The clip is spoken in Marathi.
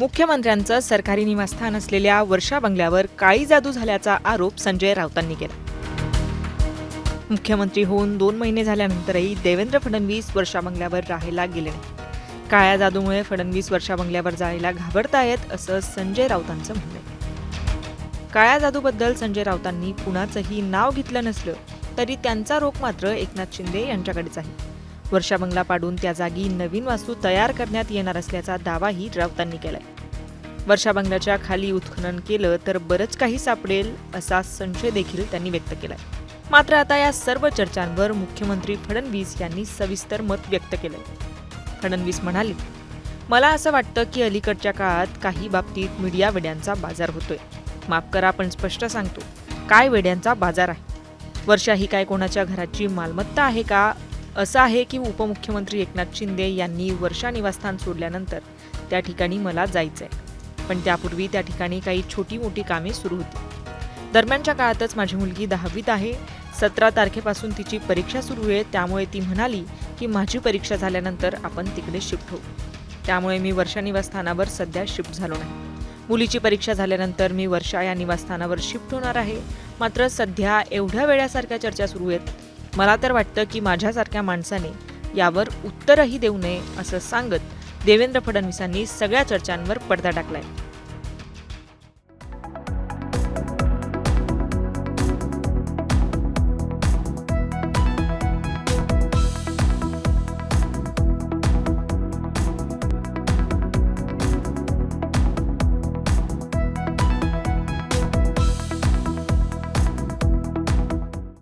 मुख्यमंत्र्यांचं सरकारी निवासस्थान असलेल्या वर्षा बंगल्यावर काळी जादू झाल्याचा आरोप संजय राऊतांनी केला. मुख्यमंत्री होऊन दोन महिने झाल्यानंतरही देवेंद्र फडणवीस वर्षा बंगल्यावर राहायला गेले नाही काळ्या जादूमुळे फडणवीस वर्षा बंगल्यावर जायला घाबरतायत असं संजय राऊतांचं म्हणणं आहे. काळ्या जादूबद्दल संजय राऊतांनी कुणाचंही नाव घेतलं नसलं तरी त्यांचा रोख मात्र एकनाथ शिंदे यांच्याकडेच आहे. वर्षा बंगला पाडून त्या जागी नवीन वास्तू तयार करण्यात येणार असल्याचा दावाही राऊतांनी केलाय. वर्षा बंगल्याच्या खाली उत्खनन केलं तर बरंच काही सापडेल असा संशय देखील त्यांनी व्यक्त केलाय. मात्र आता या सर्व चर्चांवर मुख्यमंत्री फडणवीस यांनी सविस्तर मत व्यक्त केलंय. फडणवीस म्हणाले मला असं वाटतं की अलीकडच्या काळात काही बाबतीत मीडिया वेड्यांचा बाजार होतोय. माफ करा पण स्पष्ट सांगतो काय वेड्यांचा बाजार आहे? वर्षा ही काय कोणाच्या घराची मालमत्ता आहे का? असं आहे की उपमुख्यमंत्री एकनाथ शिंदे यांनी वर्षा निवासस्थान सोडल्यानंतर त्या ठिकाणी मला जायचंय. पण त्यापूर्वी त्या ठिकाणी काही छोटी मोठी कामे सुरू होती. दरम्यानच्या काळातच माझी मुलगी दहावीत आहे. सतरा तारखेपासून तिची परीक्षा सुरू आहे. त्यामुळे ती म्हणाली की माझी परीक्षा झाल्यानंतर आपण तिकडे शिफ्ट होऊ. त्यामुळे मी वर्षा निवासस्थानावर सध्या शिफ्ट झालो नाही. मुलीची परीक्षा झाल्यानंतर मी वर्षा या निवासस्थानावर शिफ्ट होणार आहे. मात्र सध्या एवढ्या वेळासारख्या चर्चा सुरू आहेत मला तर वाटतं की माझ्यासारख्या माणसाने यावर उत्तरही देऊ नये असं सांगत देवेंद्र फडणवीसांनी सगळ्या चर्चांवर पडदा टाकलाय.